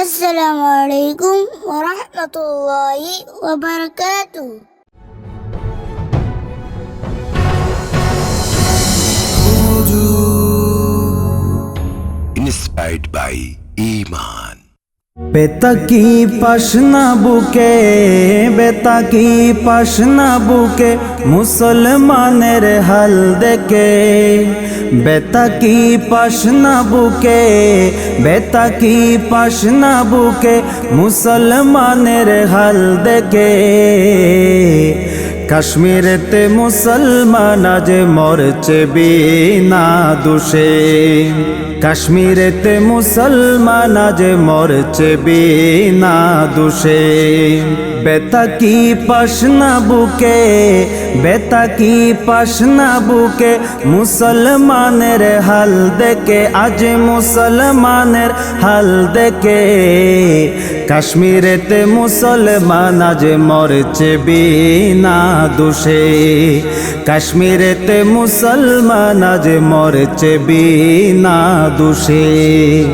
Assalamualaikum warahmatullahi wabarakatuh. Inspired by Iman. বেতাকি পাশনা বুকে বেতাকি পাশনা বুকে মুসলমানের হাল দেখে বেতাকি পাশনা বুকে বেতাকি পাশনা বুকে মুসলমানের হাল দেখে কাশ্মীরেতে মুসলমান আজ মরছে বিনা দোষে। কাশ্মীরেতে মুসলমান আজ মরছে বিনা দোষে। বেতাকি পাশনা বুকে? বেতাকি পাশনা বুকে? মুসলমানের হাল দেখে, আজ মুসলমানের হাল দেখে। কাশ্মীরেতে মুসলমান আজ মরছে বিনা দোষে। কাশ্মীরেতে মুসলমান আজ মরছে বিনা দোষে।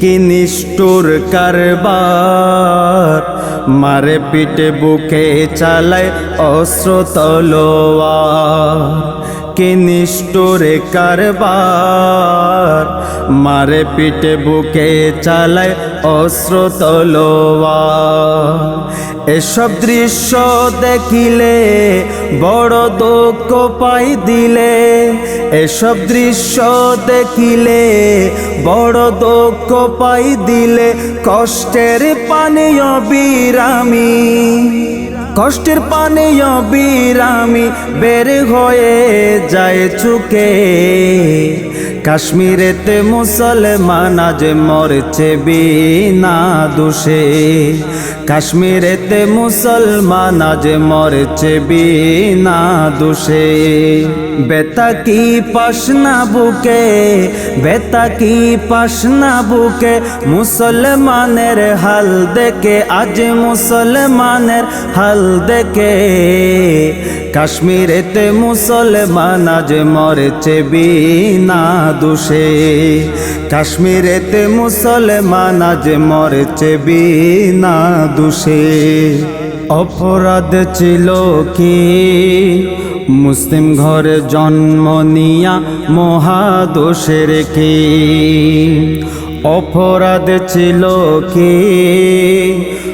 কি নিষ্ঠুর কারবার। মারে পিঠে বুকে চালায় অস্ত্র তলোয়া কে নিষ্ঠুরে কারবার। মারে পিঠে বুকে চালায় অস্ত্র তলোয়ার। এসব দৃশ্য দেখিলে বড় দুঃখ পাই দিলে। এসব দৃশ্য দেখিলে বড় দুঃখ পাই দিলে। কষ্টের পানীয় বিরামি কষ্টের পানীয় বিরামি বের হয়ে যায় চুকে। কাশ্মীরেতে মুসলমান আজ মরছে বিনা দোষে। কাশ্মীরেতে মুসলমান আজ মরছে বিনা দোষে। বেতাকি পাশনা বুকে বেতাকি পাশনা বুকে, মুসলমানের হাল দেখে, আজ মুসলমানের হাল দেখে। কাশ্মীরেতে মুসলমান আজ মরছে বিনা দোষে কাশ্মীরেতে মুসলমান আজ মরছে বিনা দোষে। অপরাধ ছিল কি? মুসলিম ঘরে জন্ম নিয়া মহাদোষের কি? অপরাধ ছিল কি?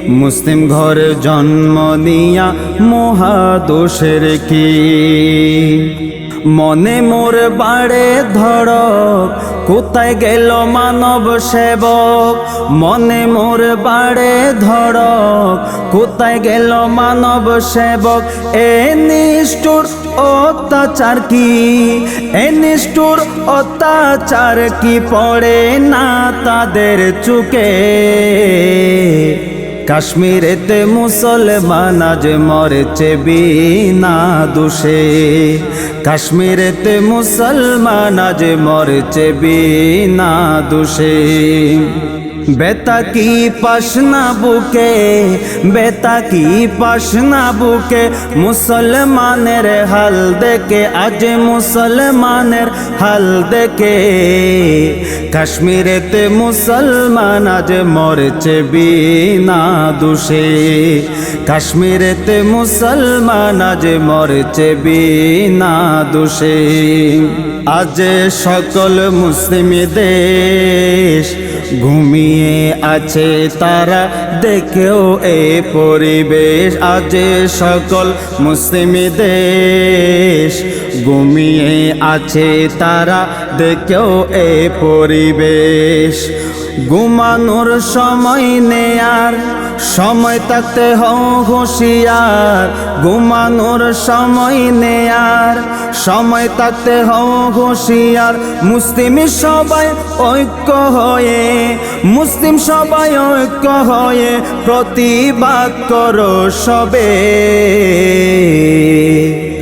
মুসলিম ঘরে জন্ম নিয়া মহাদোষের কি? মনে মোর বাড়ে ধড়ক কোথায় গেল মানব সেবক? মনে মোর বাড়ে ধড়ক কোথায় গেল মানব সেবক? এ নিষ্ঠুর অত্যাচার কি? এ নিষ্ঠুর অত্যাচার কি পড়ে না তাদের চুকে? কাশ্মীরেতে মুসলমান আজ মরছে বিনা দোষে। কাশ্মীরেতে মুসলমান আজ মরছে বিনা দোষে। বেতাকি পাশনা বুকে? বেতা বেতাকি পাশনা বুকে? মুসলমানের হাল দেখে, আজ মুসলমানের হাল দেখে। কাশ্মীরেতে মুসলমান আজ মরছে বিনা দোষে। কাশ্মীরেতে মুসলমান আজ মরছে বিনা দোষে। আজ সকল মুসলিম দেশ ঘুমিয়ে আছে, তারা দেখেও এ পরিবেশ। আজ সকল মুসলিম দেশ ঘুমিয়ে আছে, তারা দেখেও এ পরিবেশ। ঘুমানোর সময় নেয়ার সময় থাকতে হও হুঁশিয়ার, ঘুমানোর সময় নেয়ার। সময় থাকতে হও হুঁশিয়ার, মুসলিম সবাই ঐক্য হয়ে, মুসলিম সবাই ঐক্য হয়ে প্রতিবাদ করো সবে।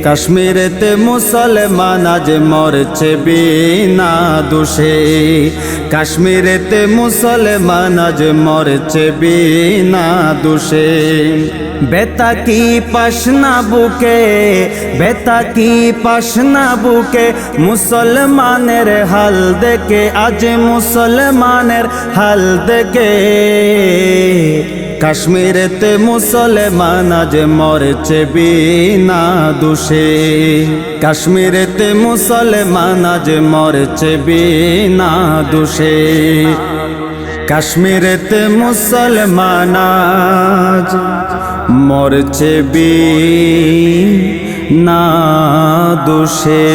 কাশ্মীরেতে মুসলমান আজ মরছে বিনা দোষে। কাশ্মীরেতে মুসলমান আজ মরছে বিনা দোষে। বেতা কি পাশনা বুকে, বেতা কি পাশনা বুকে, মুসলমানের হাল দেখে, আজ মুসলমানের হাল দেখে। কাশ্মীরেতে মুসলমান আজ মরছে বিনা দোষে। কাশ্মীরেতে মুসলমান আজ মরছে বিনা দোষে। কাশ্মীরেতে মুসলমান আজ মরছে বি না দোষে।